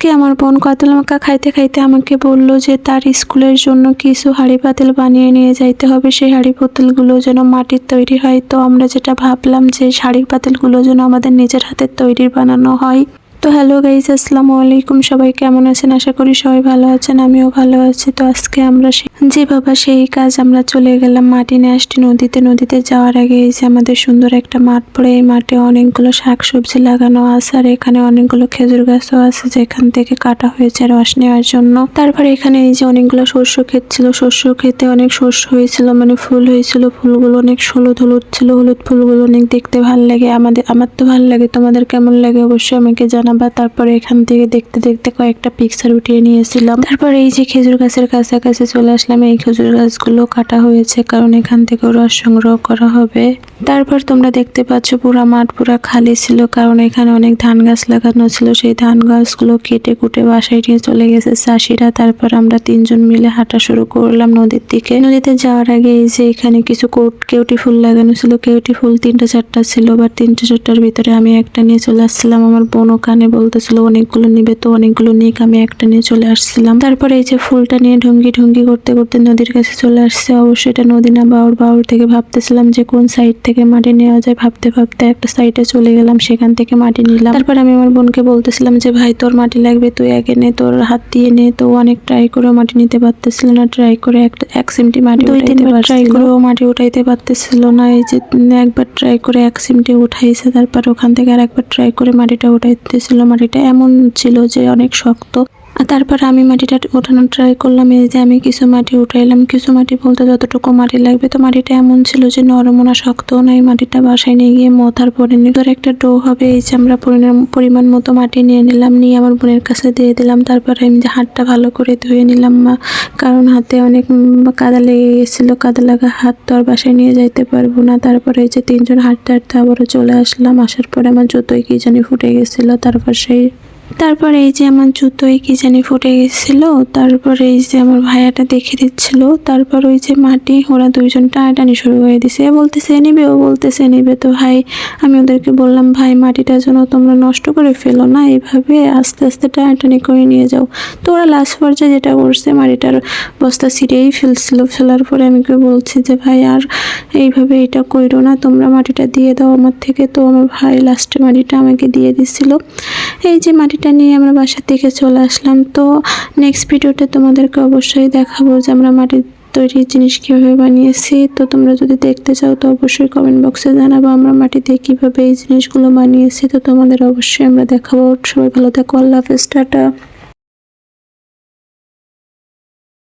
আজকে আমার বোন কাতল মাখা খাইতে খাইতে আমাকে বলল যে তার স্কুলের জন্য কিছু হাঁড়ি পাতিল বানিয়ে নিয়ে যাইতে হবে। সেই হাঁড়ি পাতিলগুলো যেন মাটির তৈরি হয়। তো আমরা যেটা ভাবলাম যে হাঁড়ি পাতিলগুলো যেন আমাদের নিজের হাতের তৈরি বানানো হয়। তো হ্যালো গাইজ আসসালামু আলাইকুম। সবাই কেমন আছেন? আশা করি সবাই ভালো আছেন, আমিও ভালো আছি। তো আজকে আমরা যে বাবা সেই কাজ আমরা চলে গেলাম মাটি নিয়ে আসছি, নদীতে। নদীতে যাওয়ার আগে এই যে আমাদের সুন্দর একটা মাঠ পড়ে, এই মাঠে অনেকগুলো শাক সবজি লাগানো আছে আর এখানে অনেকগুলো খেজুর গাছও আছে যেখান থেকে কাটা হয়েছে রস নেওয়ার জন্য। তারপরে এখানে এই যে অনেকগুলো শস্য ক্ষেত ছিল। শস্য ক্ষেতে অনেক শস্য হয়েছিল মানে ফুল হয়েছিল। ফুলগুলো অনেক হলুদ হলুদ ছিল। হলুদ ফুলগুলো অনেক দেখতে ভালো লাগে। আমাদের আমার তো ভালো লাগে। তোমাদের কেমন লাগে? অবশ্যই আমাকে জানাবা তারপরে এখান থেকে দেখতে দেখতে কয়েকটা পিকচার উঠিয়ে নিয়েছিলাম। তারপর এই যে খেজুর গাছের কাছাকাছি চলে আসলাম, এই খেজুর গাছগুলো কাটা হয়েছে, কারণ এখান থেকে রস সংগ্রহ করা হবে। তারপর তোমরা দেখতে পাচ্ছ পুরা মাঠ পুরা খালি ছিল, কারণ এখানে অনেক ধান গাছ লাগানো ছিল। সেই ধান গাছগুলো কেটে কুটে বাসায় নিয়ে চলে গেছে চাষিরা। তারপর আমরা তিনজন মিলে হাঁটা শুরু করলাম নদীর দিকে। নদীতে যাওয়ার আগে এই যে এখানে কিছু কোট, কেউটি ফুল লাগানো ছিল, কেউটি ফুল তিনটা চারটা ছিল, বা তিনটা চারটার ভিতরে আমি একটা নিয়ে চলে আসছিলাম। আমার বোন ওখানে বলতেছিল অনেকগুলো নিবে তো অনেকগুলো নিক আমি একটা নিয়ে চলে আসছিলাম। তারপরে এই যে ফুলটা নিয়ে ঢঙ্গি ঢঙ্গি করতে করতে নদীর কাছে চলে আসছে। অবশ্যই এটা নদী না বাউর বাউর থেকে ভাবতেছিলাম যে কোন সাইড থেকে মাটি নেওয়া যায়। ভাবতে ভাবতে একটা সাইডে চলে গেলাম সেখান থেকে মাটি নিলাম। তারপর আমি আমার বোনকে বলতেছিলাম যে ভাই তোর মাটি লাগবে তুই আগে নে তোর হাত দিয়ে নে। তো অনেক ট্রাই করে মাটি নিতে পারতেছিল না ট্রাই করে একটা এক সিমটি মাটি দুই তিনবার ট্রাই করেও মাটি উঠাইতে পারতেছিল না এই যে একবার ট্রাই করে এক সিমটি উঠাইছে তারপর ওখান থেকে আর একবার ট্রাই করে মাটিটা উঠাইতেছিল মাটিটা এমন ছিল যে অনেক শক্ত। আর তারপর আমি মাটিটা ওঠানোর ট্রাই করলাম, এই যে আমি কিছু মাটি উঠাইলাম। কিছু মাটি বলতে যতটুকু মাটি লাগবে, তো মাটিটা এমন ছিল যে নরমও না, শক্তও না, এই মাটিটা বাসায় নিয়ে গিয়ে মথার পরে নিয়ে ধর একটা ডো হবে, এই যে আমরা পরিমাণ- পরিমাণ মতো মাটি নিয়ে নিলাম, নিয়ে আমার বোনের কাছে দিয়ে দিলাম। তারপরে আমি যে হাতটা ভালো করে ধুয়ে নিলাম, মা- কারণ হাতে অনেক কাদা লেগে গেছিল, কাদা লাগা হাত তো আর বাসায় নিয়ে যাইতে পারব না। তারপরে এই যে তিনজন হাঁটতে হাঁটতে আবারও চলে আসলাম। আসার পরে আমার যতই কি জানি ফুটে গেছিল, তারপর সেই তারপরে এই যে আমার জুতোয় কি জানি ফুটে গেছিল, তারপরে এই যে আমার ভাইয়াটা দেখে দিচ্ছিল, তারপর ওই যে মাটি, ওরা দুইজন টানাটানি শুরু করে দিছে। এ বলতেছে, নিবে, ও বলতেছে, নিবে তো ভাই, আমি ওদেরকে বললাম, ভাই, মাটিটা যেন তোমরা নষ্ট করে ফেলো না এইভাবে আস্তে আস্তে টানাটানি করে নিয়ে যাও। তো ওরা লাস্ট পর্যায়ে যেটা করছে, মাটিটার বস্তা ছিঁড়েই ফেলছিল। ফেলার পরে আমি বলছি যে, ভাই, আর এইভাবে এটা কইরো না, তোমরা মাটিটা দিয়ে দাও আমার থেকে। তো আমার ভাই লাস্টে মাটিটা আমাকে দিয়ে দিছিল এই যে মাটিটা নিয়ে আমরা বাসার দিকে চলে আসলাম। তো নেক্সট ভিডিওতে তোমাদেরকে অবশ্যই দেখাবো যে আমরা মাটির তৈরি জিনিস কীভাবে বানিয়েছি। তো তোমরা যদি দেখতে চাও তো অবশ্যই কমেন্ট বক্সে জানাব আমরা মাটিতে কীভাবে এই জিনিসগুলো বানিয়েছি। তো তোমাদের অবশ্যই আমরা দেখাবো। সবাই ভালো থাকো, আল্লাহ হাফেজ, টাটা।